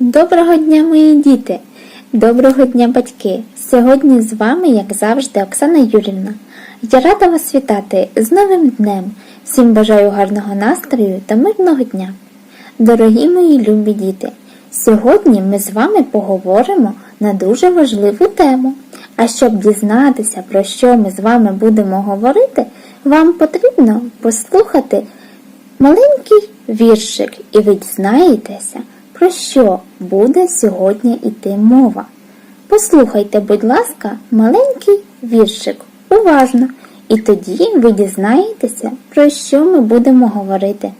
Доброго дня, мої діти! Доброго дня, батьки! Сьогодні з вами, як завжди, Оксана Юрівна. Я рада вас вітати з новим днем. Всім бажаю гарного настрою та мирного дня. Дорогі мої любі діти! Сьогодні ми з вами поговоримо на дуже важливу тему. А щоб дізнатися, про що ми з вами будемо говорити, вам потрібно послухати маленький віршик, і ви дізнаєтеся, про що буде сьогодні йти мова. Послухайте, будь ласка, маленький віршик уважно, і тоді ви дізнаєтеся, про що ми будемо говорити.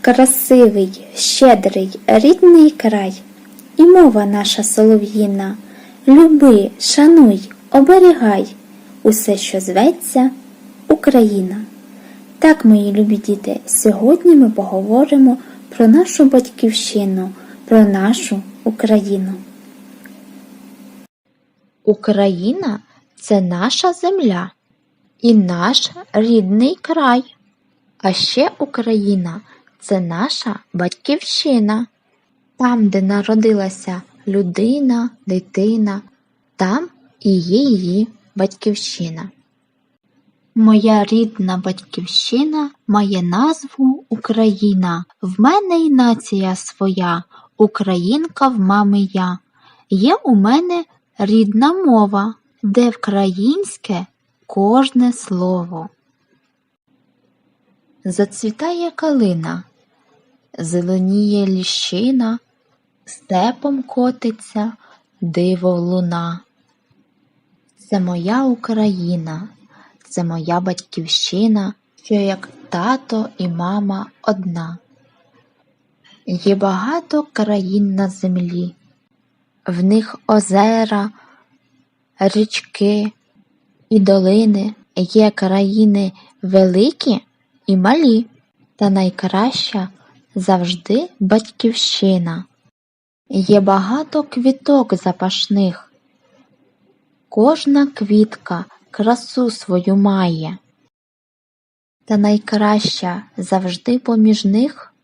Красивий, щедрий, рідний край, і мова наша солов'їна. Люби, шануй, оберігай усе, що зветься Україна. Так, мої любі діти, сьогодні ми поговоримо про нашу батьківщину, про нашу Україну. Україна це наша земля і наш рідний край. А ще Україна це наша батьківщина. Там, де народилася людина, дитина, там і її батьківщина. Моя рідна батьківщина має назву Україна. В мене й нація своя, Українка в мами я. Є у мене рідна мова, де вкраїнське кожне слово. Зацвітає калина, зеленіє ліщина, степом котиться диво луна. Це моя Україна, це моя батьківщина, що як тато і мама одна. Є багато країн на землі, в них озера, річки і долини, є країни великі і малі, та найкраща завжди батьківщина. Є багато квіток запашних, кожна квітка красу свою має, та найкраща завжди поміж них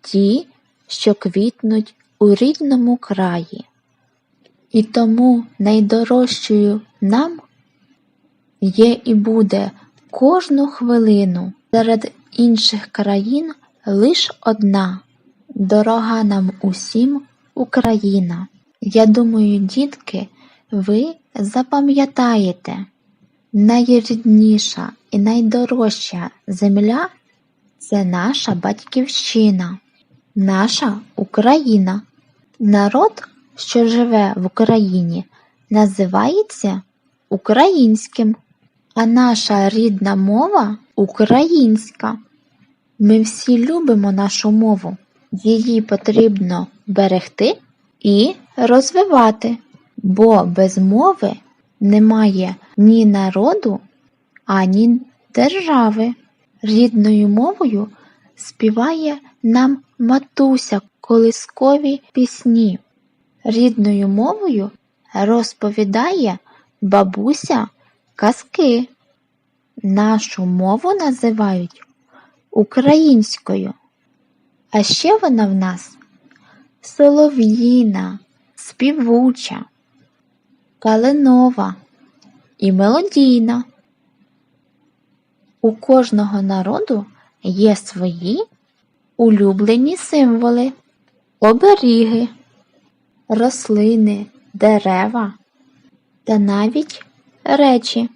ті, що квітнуть у рідному краї. І тому найдорожчою нам є і буде кожну хвилину серед інших країн лиш одна, дорога нам усім Україна. Я думаю, дітки, ви запам'ятаєте, найрідніша і найдорожча земля це наша батьківщина, наша Україна. Народ, що живе в Україні, називається українським, а наша рідна мова українська. Ми всі любимо нашу мову, її потрібно берегти і розвивати, бо без мови немає ні народу, ані держави. Рідною мовою співає нам матуся колискові пісні. Рідною мовою розповідає бабуся казки. Нашу мову називають українською. А ще вона в нас солов'їна, співуча, калинова і мелодійна. У кожного народу є свої улюблені символи, оберіги, рослини, дерева та навіть речі.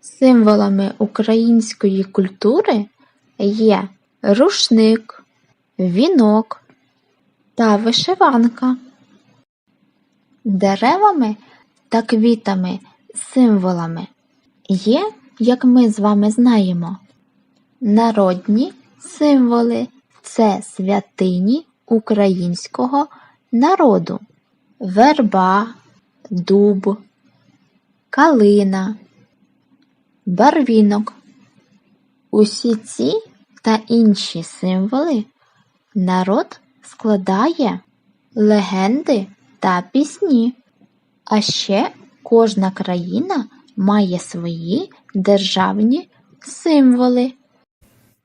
Символами української культури є рушник, вінок та вишиванка. Деревами та квітами символами є, як ми з вами знаємо, народні символи це святині українського народу, верба, дуб, калина, барвінок. Усі ці та інші символи народ складає легенди та пісні. А ще кожна країна має свої державні символи.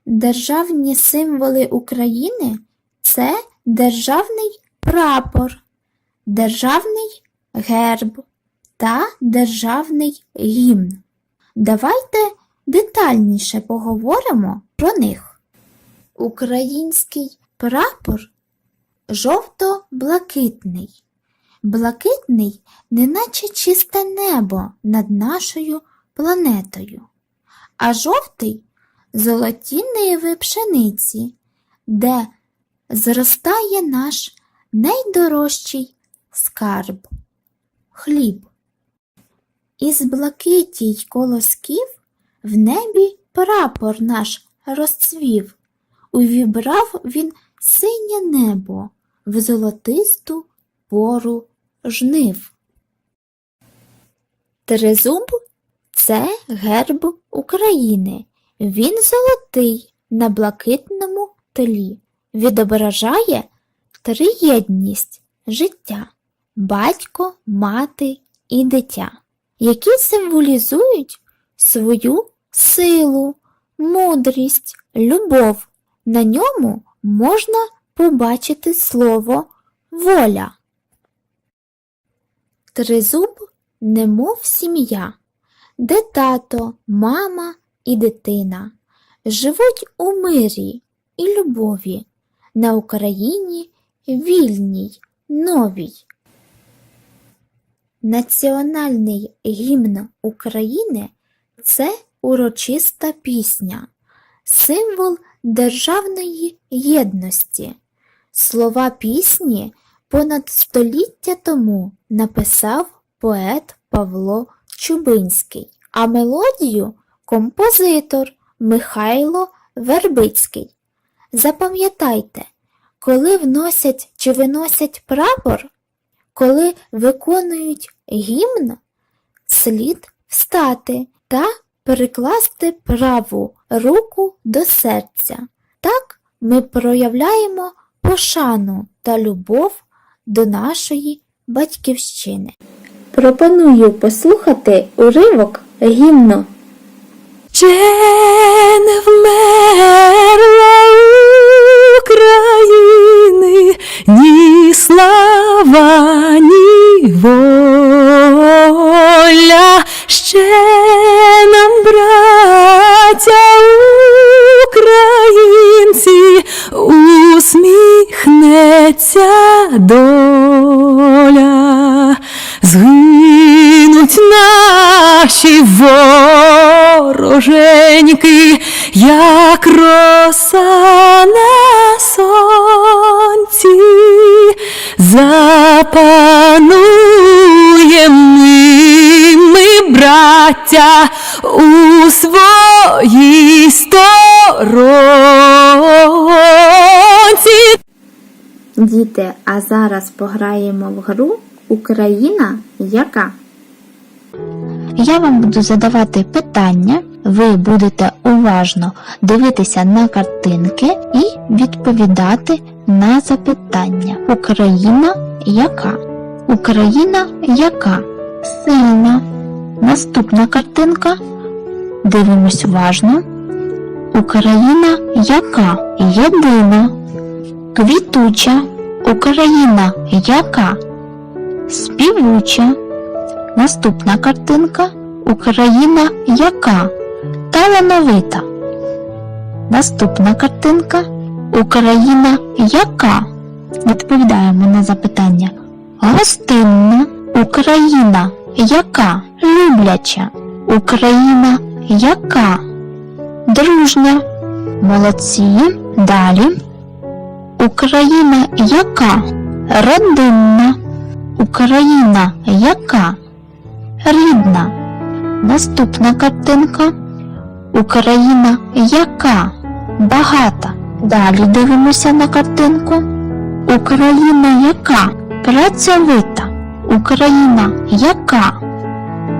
Державні символи України це державний прапор, державний герб та державний гімн. Давайте детальніше поговоримо про них. Український прапор жовто-блакитний. Блакитний, неначе чисте небо над нашою планетою, а жовтий золоті ниви пшениці, де зростає наш найдорожчий скарб хліб. Із блакиті й колосків в небі прапор наш розцвів, увібрав він синє небо в золотисту пору жнив. Тризуб це герб України. Він золотий на блакитному тлі, відображає триєдність життя батько, мати і дитя, які символізують свою силу, мудрість, любов. На ньому можна побачити слово воля. Тризуб немов сім'я, де тато, мама і дитина живуть у мирі і любові на Україні вільній, новій. Національний гімн України це урочиста пісня, символ державної єдності. Слова пісні понад століття тому написав поет Павло Чубинський, а мелодію композитор Михайло Вербицький. Запам'ятайте, коли вносять чи виносять прапор, коли виконують гімн, слід встати та перекласти праву руку до серця. Так ми проявляємо пошану та любов до нашої батьківщини. Пропоную послухати уривок гімну. Ще не вмерла України ні слава, ні воля, ще нам, браття українці, усміхнеться доля, згинуть наші вороженьки, як роса на сонці, запануєм ми, браття, у своїй сторонці. Діти, а зараз пограємо в гру Україна яка? Я вам буду задавати питання, ви будете уважно дивитися на картинки і відповідати на запитання. Україна яка? Україна яка? Сильна. Наступна картинка. Дивимось уважно. Україна яка? Єдина. Квітуча. Україна яка? Співуча. Наступна картинка Україна яка? Талановита. Наступна картинка Україна яка? Відповідаємо на запитання. Гостинна. Україна яка? Любляча. Україна яка? Дружня. Молодці. Далі. Україна яка? Родинна. Україна яка? Рідна. Наступна картинка. Україна яка? Багата. Далі дивимося на картинку. Україна яка? Працьовита. Україна яка?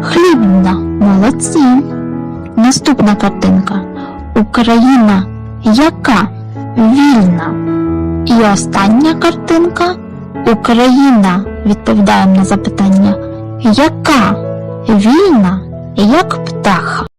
Хлібна. Молодці. Наступна картинка. Україна яка? Вільна. І остання картинка. Україна. Відповідаємо на запитання. Яка? Вільна, як птаха.